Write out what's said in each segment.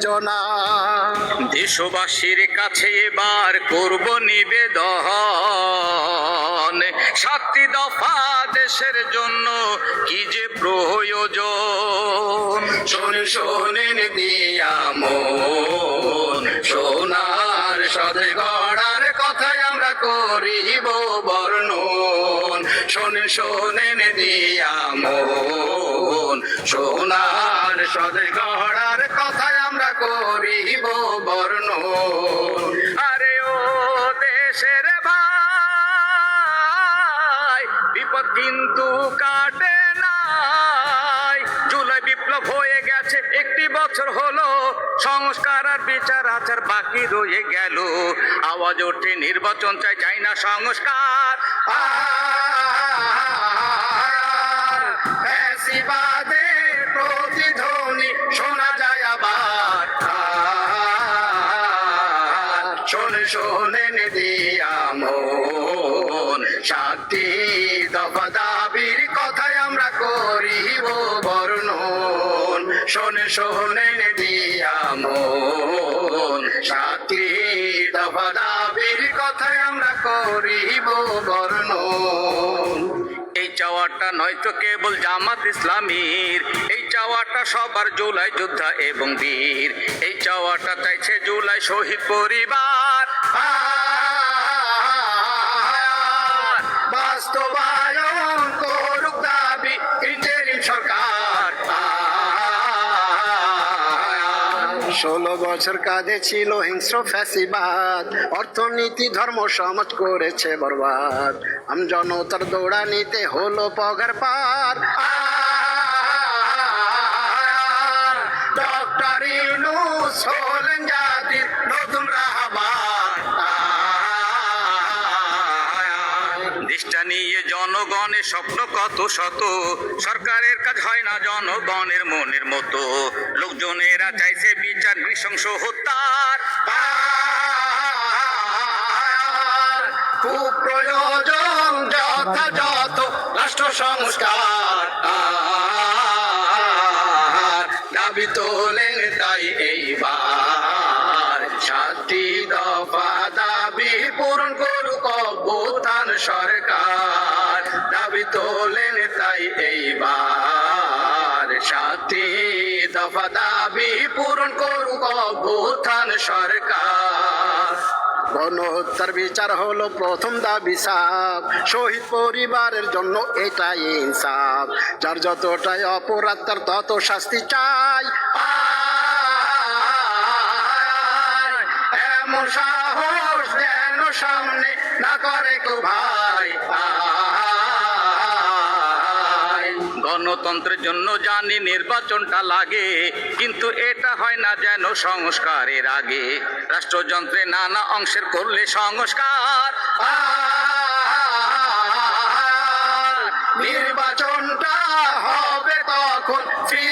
জনা। দেশবাসীর কাছে এবার করব নিবেদন। সাতটি দফা দেশের জন্য কি যে প্রয়োজন? শোন শোনেন দিয়া সোনার সাথে গড়ার কথাই আমরা করিব বর্ণন। শোন শোনেন দিয়া মন। সোনার সাথে গড়ার কথাই আমরা করিব বর্ণ আরে ও দেশের ভাই, বিপদ কিন্তু কাটে নাই। জুলাই বিপ্লব হয়ে গেছে, একটি বছর হলো। সংস্কার আর বিচার আচার বাকি রয়ে গেল। আওয়াজ ওঠে, নির্বাচন চাই চাই না সংস্কার। ফ্যাসিবাদের প্রতিধ্বনি শোনা যায় আবার। শোন শোনেন দিয়া মন সাতটি দফা দাবির কথাই আমরা করিব বর্ণন। শোন শোনেন দিয়া মন সাতটি দফা দাবির কথাই আমরা করিব বর্ণন। এই চাওয়াটা নয়তো কেবল জামাত ইসলামীর। এই চাওয়াটা সবার জুলাই যোদ্ধা এবং বীর। এই চাওয়াটা চাইছে জুলাই শহীদ পরিবার। ষোলো বছর কাঁধে ছিল হিংস্র ফ্যাসিবাদ অর্থনীতি ধর্ম সমাজ করেছে বরবাদ আম জনতার দৌড়ানিতে হলো পগার পার ডক্টর ইউনুস জনগণের স্বপ্ন কত শত? সরকারের কাজ হয় না জনগণের মনের মতো। লোকজনেরা চাইছে বিচার, নৃশংস হত্যার। খুব প্রয়োজন যথাযথ রাষ্ট্র সংস্কার। দাবি তোলেন তাই এইবার। এইবার সাতটি দফা দাবি পূরণ করুক অভ্যুত্থান সরকার। গণহত্যার বিচার হলো প্রথম দাবি সাপ শহীদ পরিবারের জন্য এটাই ইনসাফ। যার যতটাই অপরাধ, তার তত শাস্তি চাই। এমন সাহস যেন সামনে না করে কেউ ভাই। গণতন্ত্রের জন্য জানি নির্বাচনটা লাগে, কিন্তু এটা হয় না যেন সংস্কারের আগে। রাষ্ট্রযন্ত্রে নানা অংশের করলে সংস্কার। নির্বাচনটা হবে তখন ফ্রি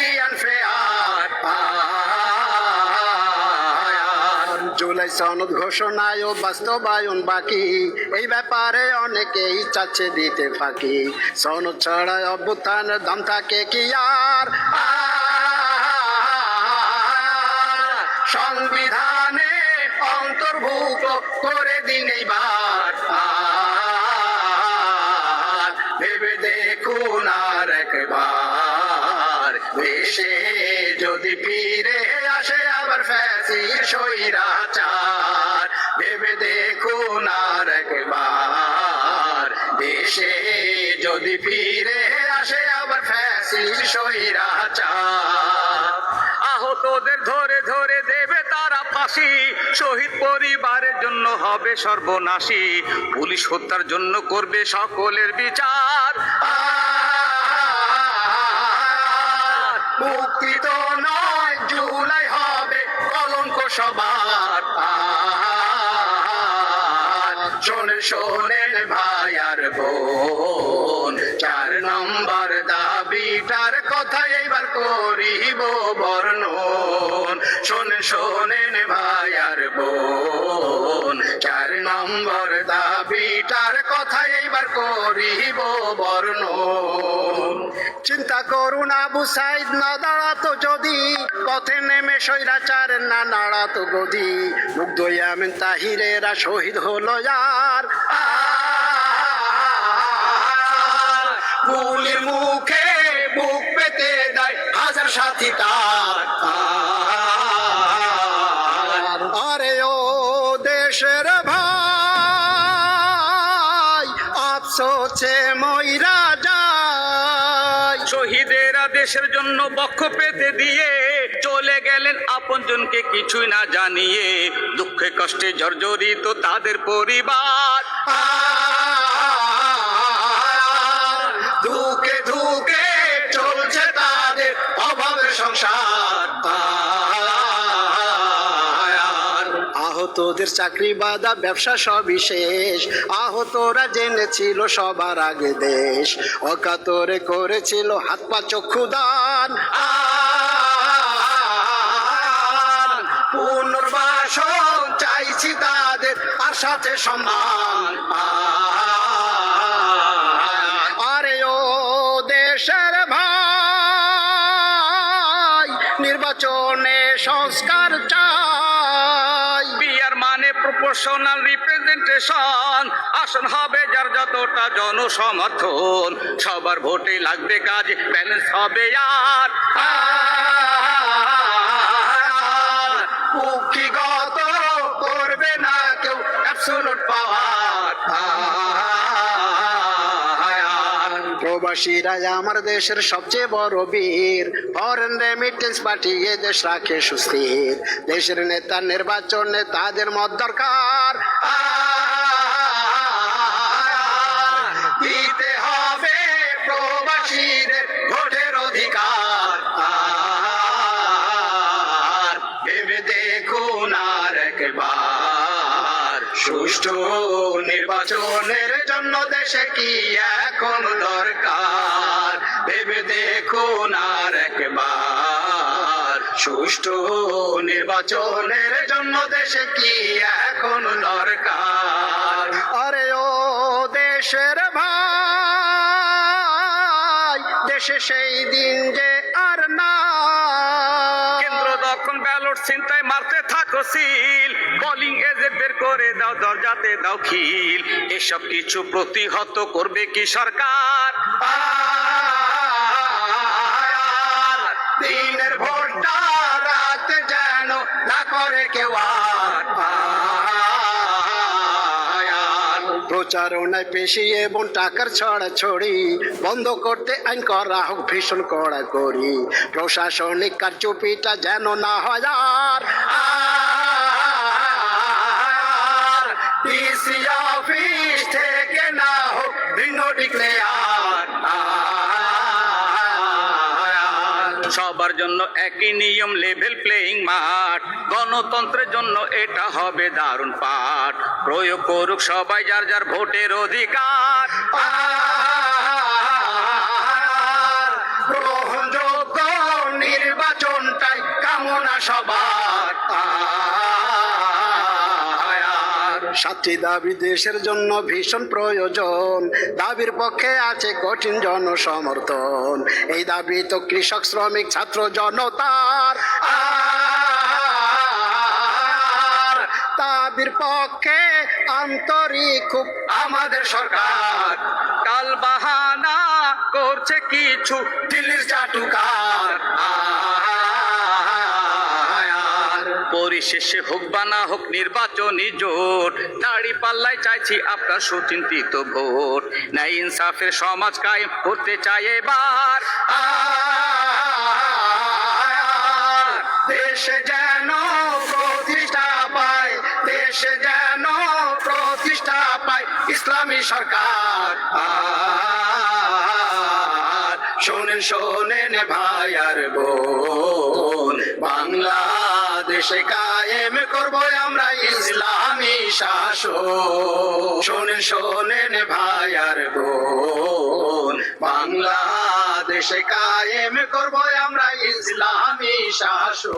সনদ ঘোষণায় বাস্তবায়ন বাকি। এই ব্যাপারে অনেকেই চাচ্ছে দিতে ফাঁকি। সনদ ছড়ায় অভ্যুত্থানের দাম থাকে কি আর? সংবিধানে অন্তর্ভুক্ত করে দিন এইবার। ভেবে দেখুন আর একবার। দেশে যদি ফিরে ফ্যাসির সৈরাচার ভেবে দেখুন আর একবার দেশে যদি ফিরে আসে আবার ফ্যাসির সৈরাচার আহতদের ধরে ধরে দেবে তারা ফাঁসি শহীদ পরিবারের জন্য হবে সর্বনাশী পুলিশ হত্যার জন্য করবে সকলের বিচার। মুক্তি তো নয় জুলাই সবার শোনেন শোনেন ভাই আর বোন, চার নম্বর দাবিটার কথা এইবার করিব বর্ণন। শোনে শোনেন ভাই আর বোন, চার নম্বর দাবিটার কথা এইবার করিব বর্ণন। চিন্তা করুন আবু সাইদ, না দাঁড়াতো যদি। পথে নেমে সৈরাচার না নাড়াতো গদি। মুগ্ধ ইয়ামিন তাহিরেরা শহীদ হলো গুলির মুখে মুখ পেতে দেয় হাজার সাথী দেশের জন্য বক্ষ পেতে দিয়ে চলে গেলেন আপনজনকে কিছুই না জানিয়ে, দুঃখে কষ্টে জর্জরিত তাদের পরিবার। আহতদের চাকরি বাদা, ব্যবসা সবিশেষ আহতরা জেনেছিল সবার আগে দেশ। অকাতরে করেছিল হাত পা চক্ষু দান। পুনর্বাসন চাইছি তাদের সাথে সম্মান আরে ও দেশের নির্বাচনে সংস্কার বিয়ার মানে প্রপোর্শনাল রিপ্রেজেন্টেশন আসন হবে যার যতটা জনসমর্থন সবার ভোটে লাগবে কাজ ব্যালেন্স হবে আর কুক্ষিগত করবে না কেউ অ্যাবসোলুট পাওয়ার প্রবাসীরা আমার দেশের সবচেয়ে বড় বীর। ফরেন রেমিটেন্স পাঠিয়ে দেশ রাখে সুস্থির। দেশের নেতা, নির্বাচনে তাদের মত দরকার। সুষ্ঠু নির্বাচনের জন্য দেশে কি এখন দরকার? ভেবে দেখুন আর একবার। সুষ্ঠু নির্বাচনের জন্য দেশে কি এখন দরকার? আরে ও দেশের ভাই, দেশে সেই দিন যে আর না কেন্দ্র দখন ব্যালট চিন্তায় মারতে থাকো সিল পোলিং এজেন্ট বের করে দাও, দরজাতে দাও খিল। এসব কিছু প্রতিহত করবে কি সরকার? দিনের ভোটটা রাত যেন না করে কেউ প্রচারণায় পেশি এবং টাকার ছড়া ছড়ি, বন্ধ করতে আইন করা হোক, ভীষণ কড়া করি প্রশাসনিক কার্যপিটা যেন না হয় আর। সবার জন্য একই নিয়ম লেভেল প্লেইং মাঠ। গণতন্ত্রের জন্য এটা হবে দারুণ পাঠ। প্রয়োগ করুক সবাই যার যার ভোটের অধিকার। গ্রহণযোগ্য নির্বাচনটাই কামনা সবার। সাতটি দাবি দেশের জন্য ভীষণ প্রয়োজন। দাবির পক্ষে আছে কঠিন জনসমর্থন। এই দাবি তো কৃষক, শ্রমিক, ছাত্র, জনতার। দাবির পক্ষে আন্তরিক খুব আমাদের সরকার। কাল বাহানা করছে কিছু, দিল্লির চাটুকার। পরিশেষে হোক বা না হোক নির্বাচনী জোট, দাড়ি পাল্লায় চাইছি আপনার সুচিন্তিত ভোট। না ইনসাফের সমাজ কায়েম করতে চাই এবার। দেশে যেন প্রতিষ্ঠা পায়, দেশে যেন প্রতিষ্ঠা পায় ইসলামী সরকার। শোনেন শোনেন ভাই আর বোন বাংলাদেশে কায়েম করব আমরা ইসলামী শাসন শোনেন শোনেন ভাই আর বোন, বাংলাদেশে কায়েম করব আমরা ইসলামী শাসন